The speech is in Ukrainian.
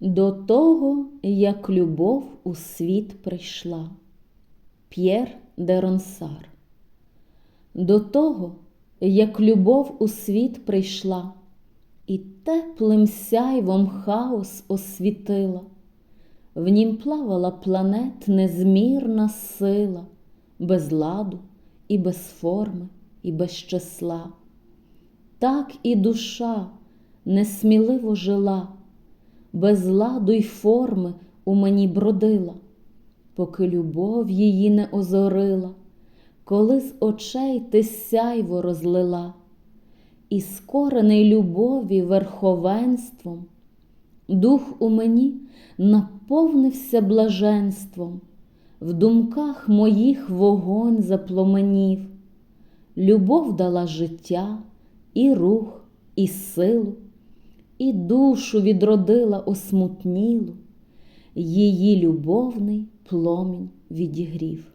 До того, як любов у світ прийшла. П'єр де Ронсар. До того, як любов у світ прийшла, і теплим сяйвом хаос освітила, в нім плавала планет незмірна сила, без ладу і без форми, і без числа. Так і душа несміливо жила, без ладу й форми у мені бродила, поки любов її не озорила, коли з очей ти сяйво розлила, і скорений любові верховенством, дух у мені наповнився блаженством, в думках моїх вогонь запломенів, любов дала життя і рух, і силу, і душу відродила осмутнілу, її любовний пломінь відігрів.